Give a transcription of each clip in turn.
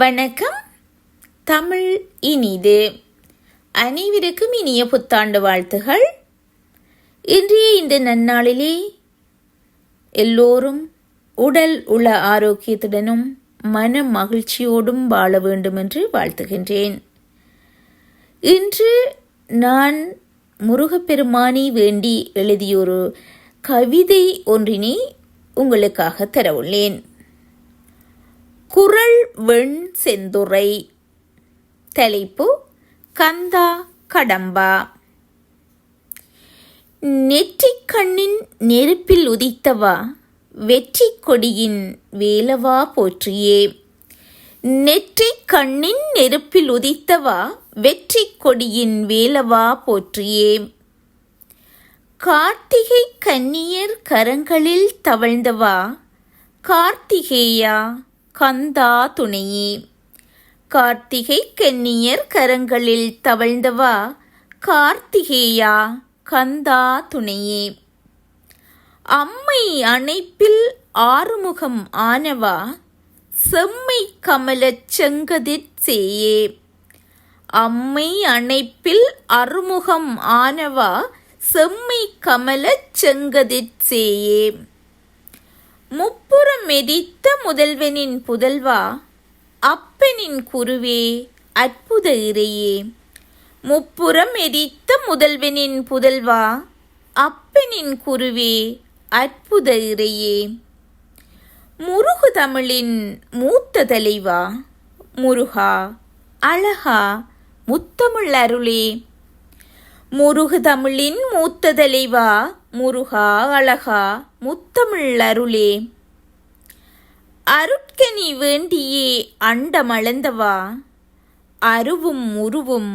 வணக்கம். தமிழ் இனிது. அனைவருக்கும் இனிய புத்தாண்டு வாழ்த்துகள். இன்றைய இந்த நன்னாளிலே எல்லோரும் உடல் உள ஆரோக்கியத்துடனும் மன மகிழ்ச்சியோடும் வாழ வேண்டும் என்று வாழ்த்துகின்றேன். இன்று நான் முருகப்பெருமானை வேண்டி எழுதியொரு கவிதை ஒன்றினை உங்களுக்காக தரவுள்ளேன். குரல் வெண் செந்துறை. தலைப்பு கந்தா கடம்பா. நெற்றிக் கண்ணின் நெருப்பில் உதித்தவா வெற்றி கொடியின் வேலவா போற்றியே. நெற்றி கண்ணின் நெருப்பில் உதித்தவா வெற்றி கொடியின் வேலவா போற்றியே. கார்த்திகை கன்னியர் கரங்களில் தவழ்ந்தவா கார்த்திகேயா கந்தா துணையே. கார்த்திகை கென்னியர் கரங்களில் தவழ்ந்தவா? கார்த்திகேயா கந்தா துணையே. அம்மை அணைப்பில் ஆறுமுகம் ஆனவா? செம்மை கமலச் செங்கதிர் சேயே. அம்மை அணைப்பில் அறுமுகம் ஆனவா? செம்மை கமலச் செங்கதிர் சேயே. முப்புறம் மெதித்த முதல்வனின் புதல்வா? அப்பனின் குருவே அற்புத இறையே. முப்புறம் எரித்த முதல்வனின் புதல்வா அப்பனின் குருவே அற்புத இறையே. முருகு தமிழின் மூத்த தலைவா முருகா அழகா முத்தமிழ் அருளே. முருகு தமிழின் மூத்த தலைவா முருகா அழகா முத்தமிழ் அருளே. அருட்கனி வேண்டியே அண்டமளந்தவா? அருவும் உருவும்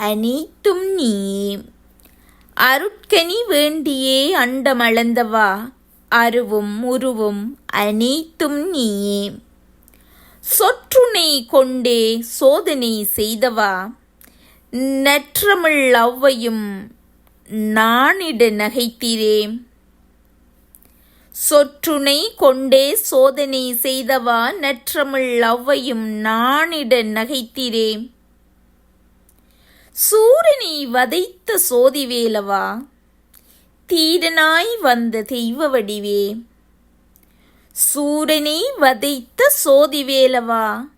அனைத்தும் நீயே அருட்கனி வேண்டியே அண்டமளந்தவா? அருவும் உருவும் அனைத்தும் நீயே சொற்றுணை கொண்டே சோதனை செய்தவா? நற்றமிழ் ஔவையும் நானிட நகைத்திரேன் சொற்றுணை கொண்டே சோதனை செய்தவா நற்றமிழ் அவ்வையும் நானிட நகைத்தீரே. சூரனை வதைத்த சோதிவேலவா தீரனாய் வந்த தெய்வ வடிவே. சூரனை வதைத்த சோதிவேலவா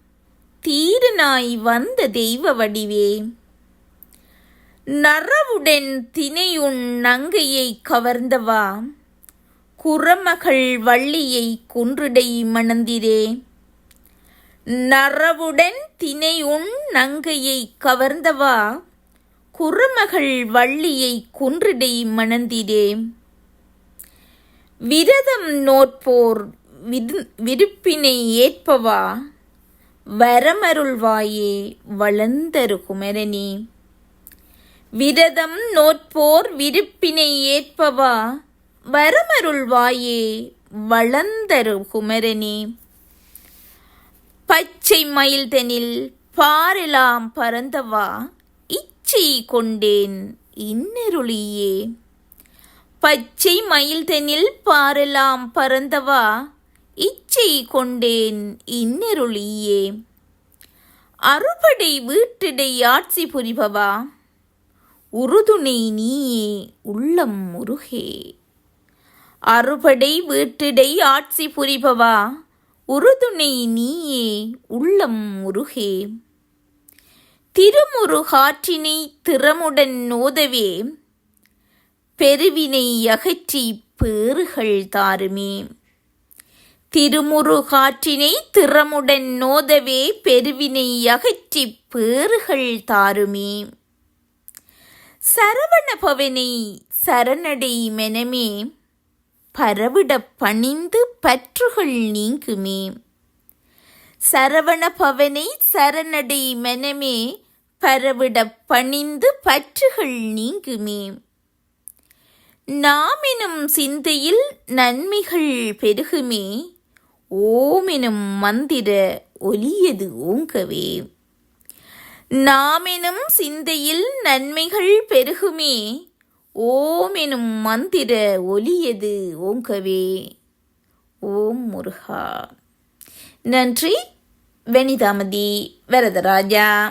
தீரனாய் வந்த தெய்வ வடிவே. நரவுடன் தினையுன் நங்கையை கவர்ந்தவா? குரமகள் வள்ளியை குன்றுடை மணந்திரே. நரவுடன் தினையுண் நங்கையை கவர்ந்தவா குரமகள் வள்ளியை குன்றிடை மணந்திரே. விரதம் நோற்போர் விருப்பினை ஏற்பவா வரமருள்வாயே வளர்ந்தரு குமரனே. விரதம் நோற்போர் விருப்பினை ஏற்பவா வரமருள்வாயே வளர்ந்தரு குமரனே. பச்சை மயில் தெனில் பாரெலாம் பறந்தவா இச்சை கொண்டேன் இன்னருளியே. பச்சை மயில் தெனில் பாரெலாம் பறந்தவா இச்சை கொண்டேன் இன்னருளியே. அறுபடை வீட்டிடை ஆட்சி புரிபவா உறுதுணை நீயே உள்ளம் முருகே. அறுபடை வீட்டிடை ஆட்சி புரிபவா? உறுதுணை நீயே உள்ளம் முருகே. திருமுருகாற்றினை திறமுடன் நோதவே பெருவினை அகற்றி பேறுகள் தாருமே. திருமுருகாற்றினை திறமுடன் நோதவே பெருவினை அகற்றி பேறுகள் தாருமே. சரவண பவனை சரணடை மெனமே பரவிடப் பணிந்து பற்றுகள் நீங்குமே. சரவண பவனை சரணடை மெனமே பரவிடப் பணிந்து பற்றுகள் நீங்குமே. நாமெனும் சிந்தையில் நன்மைகள் பெருகுமே ஓமெனும் மந்திர ஒலியது ஓங்கவே. நாமெனும் சிந்தையில் நன்மைகள் பெருகுமே ஓம் எனும் மந்திர ஒலியது ஓங்கவே. ஓம் முருகா. நன்றி. வெனிதாமதி வரதராஜா.